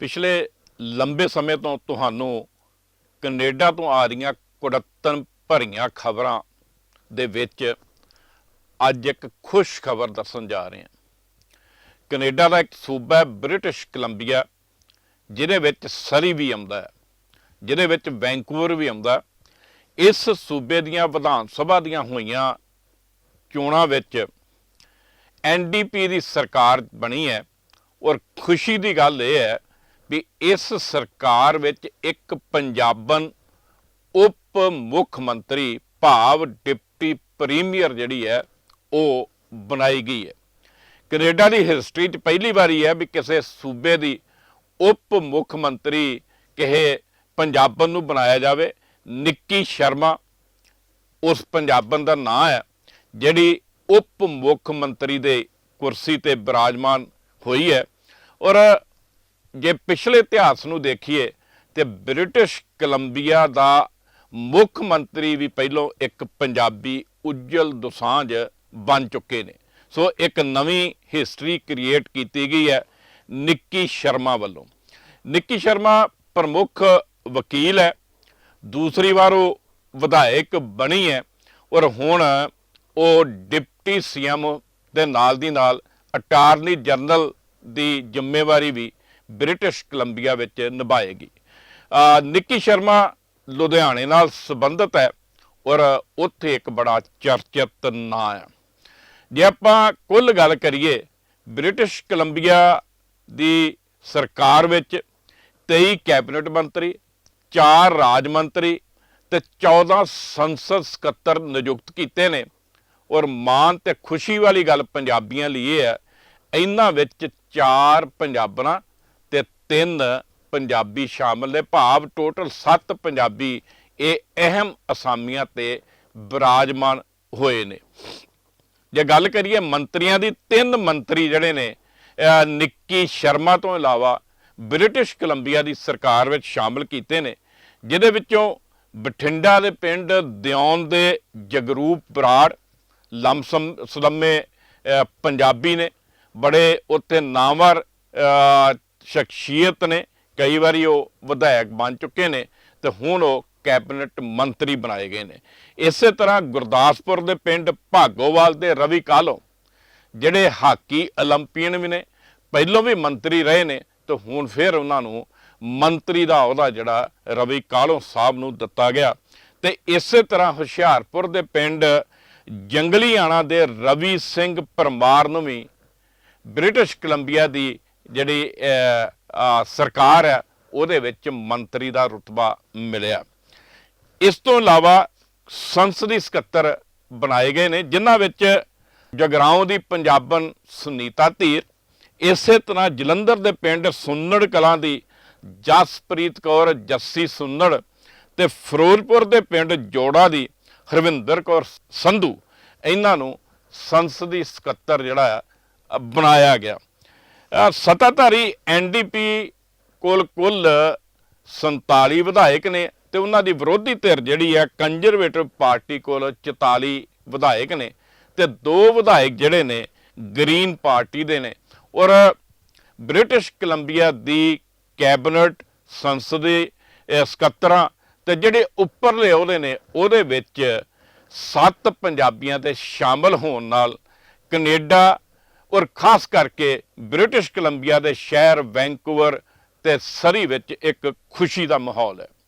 ਪਿਛਲੇ ਲੰਬੇ ਸਮੇਂ ਤੋਂ ਤੁਹਾਨੂੰ ਕੈਨੇਡਾ ਤੋਂ ਆ ਰਹੀਆਂ ਕੁੜੱਤਨ ਭਰੀਆਂ ਖਬਰਾਂ ਦੇ ਵਿੱਚ ਅੱਜ ਇੱਕ ਖੁਸ਼ ਖਬਰ ਦੱਸਣ ਜਾ ਰਹੇ ਹਾਂ। ਕੈਨੇਡਾ ਦਾ ਇੱਕ ਸੂਬਾ ਹੈ ਬ੍ਰਿਟਿਸ਼ ਕੋਲੰਬੀਆ, ਜਿਹਦੇ ਵਿੱਚ ਸਰੀ ਵੀ ਆਉਂਦਾ ਹੈ, ਜਿਹਦੇ ਵਿੱਚ ਵੈਂਕੂਵਰ ਵੀ ਆਉਂਦਾ ਇਸ ਸੂਬੇ ਦੀਆਂ ਵਿਧਾਨ ਸਭਾ ਦੀਆਂ ਹੋਈਆਂ ਚੋਣਾਂ ਵਿੱਚ ਐਨਡੀਪੀ ਦੀ ਸਰਕਾਰ ਬਣੀ ਹੈ ਔਰ ਖੁਸ਼ੀ ਦੀ ਗੱਲ ਇਹ ਹੈ ਵੀ ਇਸ ਸਰਕਾਰ ਵਿੱਚ ਇੱਕ ਪੰਜਾਬਨ ਉਪ ਮੁੱਖ ਮੰਤਰੀ, ਭਾਵ ਡਿਪਟੀ ਪ੍ਰੀਮੀਅਰ ਜਿਹੜੀ ਹੈ, ਉਹ ਬਣਾਈ ਗਈ ਹੈ। ਕੈਨੇਡਾ ਦੀ ਹਿਸਟਰੀ 'ਚ ਪਹਿਲੀ ਵਾਰੀ ਹੈ ਵੀ ਕਿਸੇ ਸੂਬੇ ਦੀ ਉਪ ਮੁੱਖ ਮੰਤਰੀ ਕਿਸੇ ਪੰਜਾਬਨ ਨੂੰ ਬਣਾਇਆ ਜਾਵੇ। ਨਿੱਕੀ ਸ਼ਰਮਾ ਉਸ ਪੰਜਾਬਨ ਦਾ ਨਾਂ ਹੈ, ਜਿਹੜੀ ਉਪ ਮੁੱਖ ਮੰਤਰੀ ਦੇ ਕੁਰਸੀ ਤੇ ਬਿਰਾਜਮਾਨ ਹੋਈ ਹੈ। ਔਰ ਜੇ ਪਿਛਲੇ ਇਤਿਹਾਸ ਨੂੰ ਦੇਖੀਏ ਤੇ ਬ੍ਰਿਟਿਸ਼ ਕੋਲੰਬੀਆ ਦਾ ਮੁੱਖ ਮੰਤਰੀ ਵੀ ਪਹਿਲੋਂ ਇੱਕ ਪੰਜਾਬੀ ਉਜਲ ਦੁਸਾਂਝ ਬਣ ਚੁੱਕੇ ਨੇ। ਸੋ ਇੱਕ ਨਵੀਂ ਹਿਸਟਰੀ ਕ੍ਰੀਏਟ ਕੀਤੀ ਗਈ ਹੈ ਨਿੱਕੀ ਸ਼ਰਮਾ ਵੱਲੋਂ। ਨਿੱਕੀ ਸ਼ਰਮਾ ਪ੍ਰਮੁੱਖ ਵਕੀਲ ਹੈ, ਦੂਸਰੀ ਵਾਰ ਉਹ ਵਿਧਾਇਕ ਬਣੀ ਹੈ ਔਰ ਹੁਣ ਉਹ ਡਿਪਟੀ ਸੀਐਮ ਦੇ ਨਾਲ ਦੀ ਨਾਲ ਅਟਾਰਨੀ ਜਨਰਲ ਦੀ ਜ਼ਿੰਮੇਵਾਰੀ ਵੀ ਬ੍ਰਿਟਿਸ਼ ਕੋਲੰਬੀਆ ਵਿੱਚ ਨਿਭਾਏਗੀ। ਨਿੱਕੀ ਸ਼ਰਮਾ ਲੁਧਿਆਣੇ ਨਾਲ ਸੰਬੰਧਿਤ ਹੈ ਔਰ ਉੱਥੇ ਇੱਕ ਬੜਾ ਚਰਚਿਤ ਨਾਂ ਹੈ। ਜੇ ਆਪਾਂ ਕੁੱਲ ਗੱਲ ਕਰੀਏ, ਬ੍ਰਿਟਿਸ਼ ਕੋਲੰਬੀਆ ਦੀ ਸਰਕਾਰ ਵਿੱਚ 23 ਕੈਬਨਿਟ ਮੰਤਰੀ 4 ਰਾਜ ਮੰਤਰੀ ਤੇ 14 ਸੰਸਦ ਸਕੱਤਰ ਨਿਯੁਕਤ ਕੀਤੇ ਨੇ। ਔਰ ਮਾਣ ਤੇ ਖੁਸ਼ੀ ਵਾਲੀ ਗੱਲ ਪੰਜਾਬੀਆਂ ਲਈ ਇਹ ਹੈ, ਇਹਨਾਂ ਵਿੱਚ 4 ਪੰਜਾਬਣਾ ਤਿੰਨ ਪੰਜਾਬੀ ਸ਼ਾਮਲ ਨੇ। ਭਾਵ ਟੋਟਲ 7 ਪੰਜਾਬੀ ਇਹ ਅਹਿਮ ਅਸਾਮੀਆਂ ਤੇ ਬਿਰਾਜਮਾਨ ਹੋਏ ਨੇ। ਜੇ ਗੱਲ ਕਰੀਏ ਮੰਤਰੀਆਂ ਦੀ, ਤਿੰਨ ਮੰਤਰੀ ਜਿਹੜੇ ਨੇ ਨਿੱਕੀ ਸ਼ਰਮਾ ਤੋਂ ਇਲਾਵਾ ਬ੍ਰਿਟਿਸ਼ ਕੋਲੰਬੀਆ ਦੀ ਸਰਕਾਰ ਵਿੱਚ ਸ਼ਾਮਲ ਕੀਤੇ ਨੇ, ਜਿਹਦੇ ਵਿੱਚੋਂ ਬਠਿੰਡਾ ਦੇ ਪਿੰਡ ਦਿਉਨ ਦੇ ਜਗਰੂਪ ਬਰਾੜ, ਲਮਸਮ ਸਲਮੇ ਪੰਜਾਬੀ ਨੇ। ਬੜੇ ਉੱਥੇ ਨਾਮਵਰ ਸ਼ਖਸੀਅਤ ਨੇ, ਕਈ ਵਾਰੀ ਉਹ ਵਿਧਾਇਕ ਬਣ ਚੁੱਕੇ ਨੇ ਤੇ ਹੁਣ ਉਹ ਕੈਬਨਿਟ ਮੰਤਰੀ ਬਣਾਏ ਗਏ ਨੇ। ਇਸੇ ਤਰ੍ਹਾਂ ਗੁਰਦਾਸਪੁਰ ਦੇ ਪਿੰਡ ਭਾਗੋਵਾਲ ਦੇ ਰਵੀ ਕਾਲੋ, ਜਿਹੜੇ ਹਾਕੀ 올림ਪੀਅਨ ਵੀ ਨੇ, ਪਹਿਲੋਂ ਵੀ ਮੰਤਰੀ ਰਹੇ ਨੇ ਤੇ ਹੁਣ ਫਿਰ ਉਹਨਾਂ ਨੂੰ ਮੰਤਰੀ ਦਾ ਅਹੁਦਾ ਜਿਹੜਾ ਰਵੀ ਕਾਲੋ ਸਾਹਿਬ ਨੂੰ ਦਿੱਤਾ ਗਿਆ। ਤੇ ਇਸੇ ਤਰ੍ਹਾਂ ਹੁਸ਼ਿਆਰਪੁਰ ਦੇ ਪਿੰਡ ਜੰਗਲੀਆਣਾ ਦੇ ਰਵੀ ਸਿੰਘ ਪਰਮਾਰ ਨੂੰ ਵੀ ਬ੍ਰਿਟਿਸ਼ ਕੋਲੰਬੀਆ ਦੀ ਜਿਹੜੀ ਸਰਕਾਰ ਹੈ, ਉਹਦੇ ਵਿੱਚ ਮੰਤਰੀ ਦਾ ਰੁਤਬਾ ਮਿਲਿਆ। ਇਸ ਤੋਂ ਇਲਾਵਾ ਸੰਸਦੀ ਸਕੱਤਰ ਬਣਾਏ ਗਏ ਨੇ, ਜਿਨ੍ਹਾਂ ਵਿੱਚ ਜਗਰਾਉਂ ਦੀ ਪੰਜਾਬਨ ਸੁਨੀਤਾ ਧੀਰ, ਇਸੇ ਤਰ੍ਹਾਂ ਜਲੰਧਰ ਦੇ ਪਿੰਡ ਸੁੰਨੜ ਕਲਾਂ ਦੀ ਜਸਪ੍ਰੀਤ ਕੌਰ, ਜੱਸੀ ਸੁੰਨੜ ਤੇ ਫਿਰੋਜ਼ਪੁਰ ਦੇ ਪਿੰਡ ਜੋੜਾ ਦੀ ਹਰਵਿੰਦਰ ਕੌਰ ਸੰਧੂ, ਇਹਨਾਂ ਨੂੰ ਸੰਸਦੀ ਸਕੱਤਰ ਜਿਹੜਾ ਆ ਬਣਾਇਆ ਗਿਆ। ਸੱਤਾਧਾਰੀ ਐਨਡੀਪੀ ਕੋਲ ਕੁੱਲ 47 ਵਿਧਾਇਕ ਨੇ ਤੇ ਉਹਨਾਂ ਦੀ ਵਿਰੋਧੀ ਧਿਰ ਜਿਹੜੀ ਹੈ ਕੰਜ਼ਰਵੇਟਿਵ ਪਾਰਟੀ ਕੋਲ 44 ਵਿਧਾਇਕ ਨੇ ਤੇ ਦੋ ਵਿਧਾਇਕ ਜਿਹੜੇ ਨੇ ਗ੍ਰੀਨ ਪਾਰਟੀ ਦੇ ਨੇ। ਔਰ ਬ੍ਰਿਟਿਸ਼ ਕੋਲੰਬੀਆ ਦੀ ਕੈਬਨਿਟ ਸੰਸਦੀ ਸਕੱਤਰਾਂ ਤੇ ਜਿਹੜੇ ਉੱਪਰਲੇ ਉਹਦੇ ਨੇ, ਉਹਦੇ ਵਿੱਚ ਸੱਤ ਪੰਜਾਬੀਆਂ ਦੇ ਸ਼ਾਮਲ ਹੋਣ ਨਾਲ ਕੈਨੇਡਾ ਔਰ ਖਾਸ ਕਰਕੇ ਬ੍ਰਿਟਿਸ਼ ਕੋਲੰਬੀਆ ਦੇ ਸ਼ਹਿਰ ਵੈਂਕੂਵਰ ਤੇ ਸਰੀ ਵਿੱਚ ਇੱਕ ਖੁਸ਼ੀ ਦਾ ਮਾਹੌਲ ਹੈ।